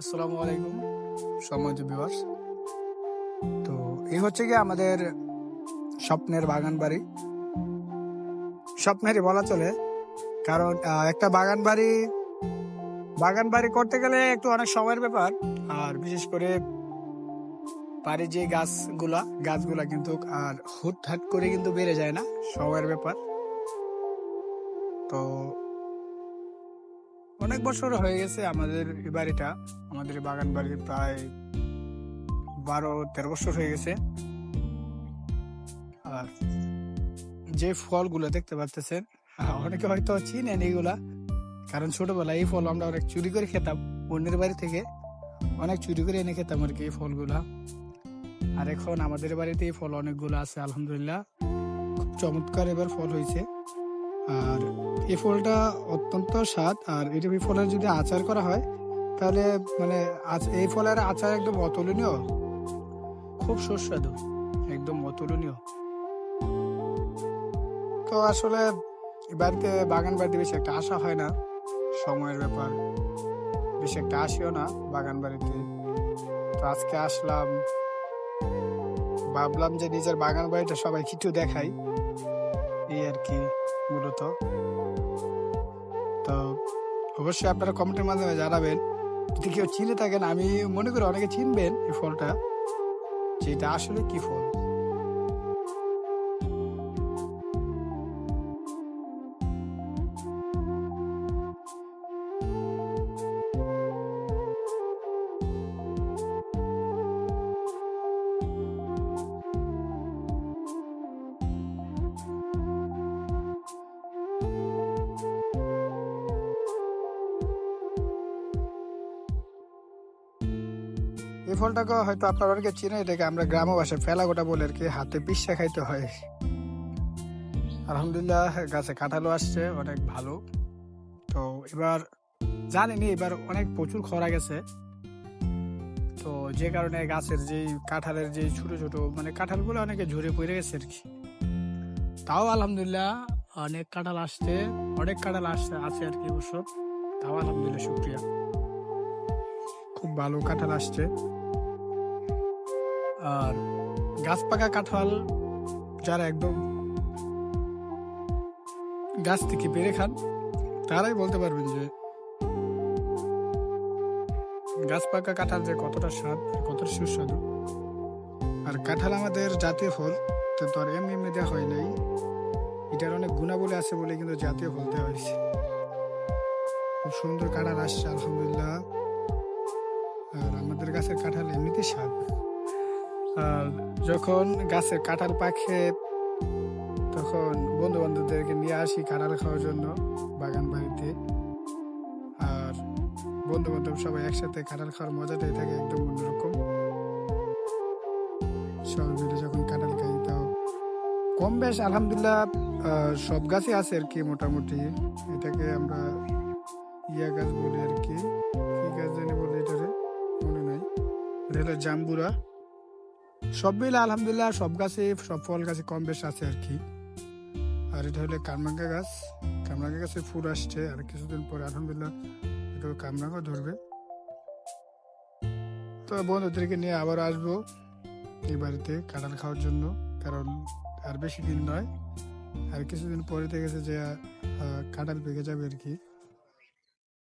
আসসালামু আলাইকুম, সম্মানিত বিভার্স তো এই হচ্ছে কি আমাদের স্বপ্নের বাগান বাড়ি। স্বপ্নেরই বলা চলে, কারণ একটা বাগান বাড়ি বাগান বাড়ি করতে গেলে একটু অনেক সময়ের ব্যাপার। আর বিশেষ করে বাড়ির যে গাছগুলা গাছগুলা কিন্তু আর হুটহাট করে কিন্তু বেড়ে যায় না, সময়ের ব্যাপার। তো অনেক বছর হয়ে গেছে আমাদের এই বাড়িটা। আমাদের বাগান বাড়ি প্রায় বারো, তেরো বছর হয়ে গেছে। আর যে ফলগুলো দেখতে পাচ্ছেন অনেকে হয়তো চিনেন এইগুলা কারণ ছোটবেলায় এই ফল আমরা অনেক চুরি করে খেতাম। অন্যের বাড়ি থেকে অনেক চুরি করে এনে খেতাম আর কি এই ফলগুলা। আর এখন আমাদের বাড়িতে এই ফল অনেকগুলো আছে, আলহামদুলিল্লাহ। খুব চমৎকার এবার ফল হয়েছে। আর এই ফলটা অত্যন্ত স্বাদ। আর এটা এই ফলের যদি আচার করা হয় তাহলে মানে এই ফলের আচার একদম অতুলনীয়। খুব সুস্বাদু। একদম অতুলনীয়। তো আসলে বাড়িতে বাগান বাড়িতে বেশি একটা আশা হয় না। সময়ের ব্যাপার। বেশি একটা আসিও না বাগান বাড়িতে। তো আজকে আসলাম ভাবলাম যে নিজের বাগান বাড়িটা সবাই কিছু দেখাই। এই আর কি। মূলত। তো অবশ্যই আপনারা কমেন্টের মাধ্যমে জানাবেন। যদি কেউ চিনে থাকেন, আমি মনে করি অনেকে চিনবেন এই ফলটা। যে এটা আসলে কি ফল? এই ফলটাকে হয়তো আপনারা অনেকে চিনে এটাকে আমরা গ্রাম ভাষায় ফেলা গোটা বলে আর কি হাতে পিসা খাইতে হয়। আলহামদুলিল্লাহ, গাছে কাঁঠালও আসছে, অনেক ভালো। তো এবার জানিনি, এবার অনেক প্রচুর খরা গেছে। তো যে কারণে গাছের যে কাঁঠালের যে ছোট ছোট মানে কাঁঠালগুলো অনেকে ঝরে পড়ে গেছে আর কি। তাও আলহামদুলিল্লাহ অনেক কাঁঠাল আসছে, অনেক কাঁঠাল আসছে, আছে আর কি অবশ্য। তাও আলহামদুলিল্লাহ, শুক্রিয়া। খুব ভালো কাঁঠাল আসছে। আর গাছ পাকা কাঁঠাল যারা একদম গাছ থেকে পেরে খান, তারাই বলতে পারবেন যে গাছ পাকা কাঁঠাল যে কতটা স্বাদ, কতটা সুস্বাদু। আর কাঁঠাল আমাদের জাতীয় ফল, তো তোর এমনি এমনি দেওয়া হয় নাই। এটার অনেক গুণাবলী আছে বলে কিন্তু জাতীয় ফল দেওয়া হয়েছে। খুব সুন্দর কাঁঠাল আসছে, আলহামদুলিল্লাহ। আর আমাদের গাছের কাঁঠাল এমনিতে স্বাদ। যখন গাছের কাঁঠাল পাখে তখন বন্ধু বান্ধবদেরকে নিয়ে আসি কাঁঠাল খাওয়ার জন্য বাগান বাড়িতে। আর বন্ধু বান্ধব সবাই একসাথে কাঁঠাল খাওয়ার মজাটাই থাকে, একদম অন্যরকম। সবাই মিলে যখন কাঁঠাল খাই, তাও কম বেশ আলহামদুলিল্লাহ সব গাছই আছে আর কি মোটামুটি। এটাকে আমরা ইয়া গাছ বলি আর কি। কি গাছ জানি বলে এটারে? মনে নাই। এটা হলো জাম্বুরা। সব মিলে আলহামদুলিল্লাহ, সব গাছে, সব ফল গাছে কম বেশ আছে আর কি। আর এটা হলো কামরাঙ্গা গাছ। কামরাঙ্গা গাছে ফুল আসছে আর কিছুদিন পরে আলহামদুলিল্লাহ এটা কামরাঙ্গা ধরবে। তো বন্ধুদেরকে নিয়ে আবার আসব এই বাড়িতে কাঁঠাল খাওয়ার জন্য, কারণ আর বেশি দিন নয়। আর কিছুদিন পরে দেখেছে যে কাঁঠাল পেকে যাবে আর কি।